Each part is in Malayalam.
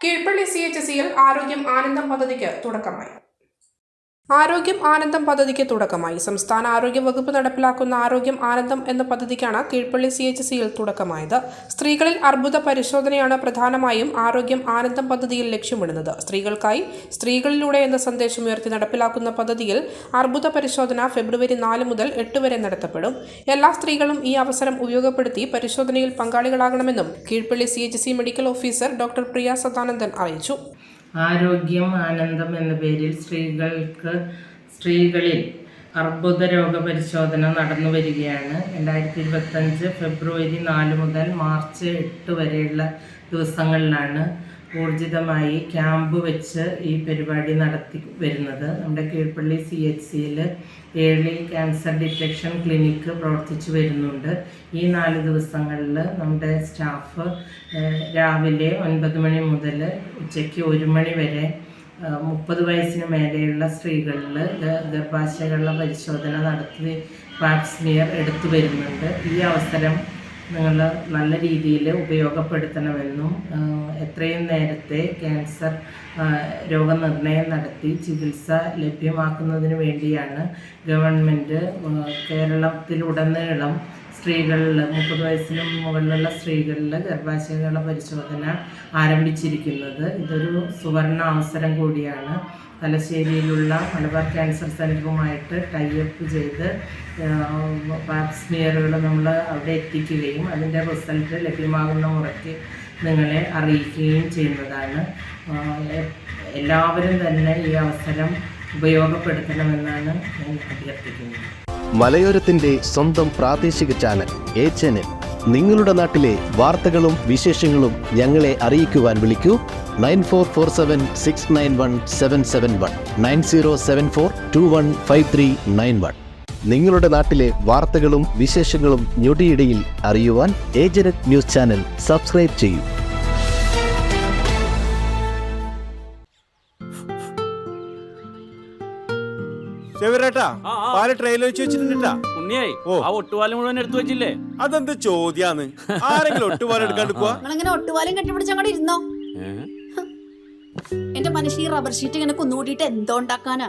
കീഴ്പള്ളി സി എച്ച് സിയിൽ ആരോഗ്യം ആനന്ദം പദ്ധതിക്ക് തുടക്കമായി ആരോഗ്യം ആനന്ദം പദ്ധതിക്ക് തുടക്കമായി. സംസ്ഥാന ആരോഗ്യ വകുപ്പ് നടപ്പിലാക്കുന്ന ആരോഗ്യം ആനന്ദം എന്ന പദ്ധതിക്കാണ് കീഴ്പള്ളി സി എച്ച് സിയിൽ തുടക്കമായത്. സ്ത്രീകളിൽ അർബുദ പരിശോധനയാണ് പ്രധാനമായും ആരോഗ്യം ആനന്ദം പദ്ധതിയിൽ ലക്ഷ്യമിടുന്നത്. സ്ത്രീകൾക്കായി സ്ത്രീകളിലൂടെ എന്ന സന്ദേശം ഉയർത്തി നടപ്പിലാക്കുന്ന പദ്ധതിയിൽ അർബുദ പരിശോധന ഫെബ്രുവരി നാല് മുതൽ എട്ട് വരെ നടത്തപ്പെടും. എല്ലാ സ്ത്രീകളും ഈ അവസരം ഉപയോഗപ്പെടുത്തി പരിശോധനയിൽ പങ്കാളികളാകണമെന്നും Keezhpally C medical officer doctor Priya Sadanandan അറിയിച്ചു. ആരോഗ്യം ആനന്ദം എന്ന പേരിൽ സ്ത്രീകൾക്ക് സ്ത്രീകളിൽ അർബുദ രോഗ പരിശോധന നടന്നു വരികയാണ്. രണ്ടായിരത്തി ഇരുപത്തഞ്ച് ഫെബ്രുവരി നാല് മുതൽ മാർച്ച് എട്ട് വരെയുള്ള ദിവസങ്ങളിലാണ് ഊർജിതമായി ക്യാമ്പ് വെച്ച് ഈ പരിപാടി നടത്തി വരുന്നത്. നമ്മുടെ കീഴ്പള്ളി സി എച്ച് സിയിൽ ഏർലി ക്യാൻസർ ഡിറ്റക്ഷൻ ക്ലിനിക്ക് പ്രവർത്തിച്ചു വരുന്നുണ്ട്. ഈ നാല് ദിവസങ്ങളിൽ നമ്മുടെ സ്റ്റാഫ് രാവിലെ ഒൻപത് മണി മുതൽ ഉച്ചയ്ക്ക് ഒരു മണി വരെ മുപ്പത് വയസ്സിന് മേലെയുള്ള സ്ത്രീകളിൽ ഗർഭാശയങ്ങളുടെ പരിശോധന നടത്തി വാക്സിനിയർ എടുത്തു വരുന്നുണ്ട്. ഈ അവസരം നിങ്ങൾ നല്ല രീതിയിൽ ഉപയോഗപ്പെടുത്തണമെന്നും എത്രയും നേരത്തെ ക്യാൻസർ രോഗനിർണയം നടത്തി ചികിത്സ ലഭ്യമാക്കുന്നതിന് വേണ്ടിയാണ് ഗവൺമെന്റ് കേരളത്തിലുടനീളം സ്ത്രീകളിൽ മുപ്പത് വയസ്സിന് മുകളിലുള്ള സ്ത്രീകളിൽ ഗർഭാശയങ്ങളുടെ പരിശോധന ആരംഭിച്ചിരിക്കുന്നത്. ഇതൊരു സുവർണ അവസരം കൂടിയാണ്. തലശ്ശേരിയിലുള്ള മലബാർ ക്യാൻസർ സെന്ററുമായിട്ട് ടൈപ്പ് ചെയ്ത് പാപ്സ്മിയറുകൾ നമ്മൾ അവിടെ എത്തിക്കുകയും അതിന്റെ റിസൾട്ട് ലഭ്യമാകുന്ന മുറയ്ക്ക് നിങ്ങളെ അറിയിക്കുകയും ചെയ്യുന്നതാണ്. എല്ലാവരും തന്നെ ഈ അവസരം ഉപയോഗപ്പെടുത്തണമെന്നാണ് ഞാൻ അഭ്യർത്ഥിക്കുന്നത്. മലയോരത്തിന്റെ സ്വന്തം പ്രാദേശിക ചാനൽ എ ചാനൽ നിങ്ങളുടെ നാട്ടിലെ വാർത്തകളും വിശേഷങ്ങളും ഞങ്ങളെ അറിയിക്കുവാൻ വിളിക്കൂ. Nine four four seven six nine one seven seven one. Nine zero seven four two one five three nine one. നിങ്ങളുടെ നാട്ടിലെ വാർത്തകളും വിശേഷങ്ങളും ഞൊടിയിടയിൽ അറിയുവാൻ ഏജനറ്റ് ന്യൂസ് ചാനൽ സബ്സ്ക്രൈബ് ചെയ്യൂ. ചെവിരേട്ടാ ആ, ആ. പാൽ ട്രെയിലർ വെച്ച് വെച്ചിട്ടുണ്ടാ ഉണ്ണിയായി ആ ഒട്ടുപാലം മുഴുവൻ എടുത്തു വെച്ചില്ലേ? അതെന്ത് ചോദ്യാന്ന്? ആരെങ്കിലും ഒട്ടുപാലം എടുക്കാണ്ട് പോവാ? നിങ്ങളിങ്ങനെ ഒട്ടുപാലും കെട്ടിപ്പിടിച്ച് അങ്ങോട്ട് ഇരുന്നോ? എന്റെ മനുഷ്യ ഈ റബ്ബർ ഷീറ്റ് ഇങ്ങനെ കുന്നുകൂട്ടിയിട്ട് എന്തോ ഉണ്ടാക്കാനാ?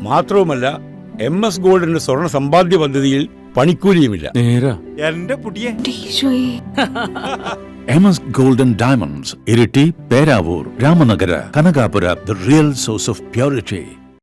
മാത്രവുമല്ല എം എസ് ഗോൾഡിന്റെ സ്വർണ സമ്പാദ്യ പദ്ധതിയിൽ പണിക്കൂലിയുമില്ല. എന്റെ പുടിയെ M S golden diamonds Iritty Peravoor Ramanagara Kanakapura the real source of purity.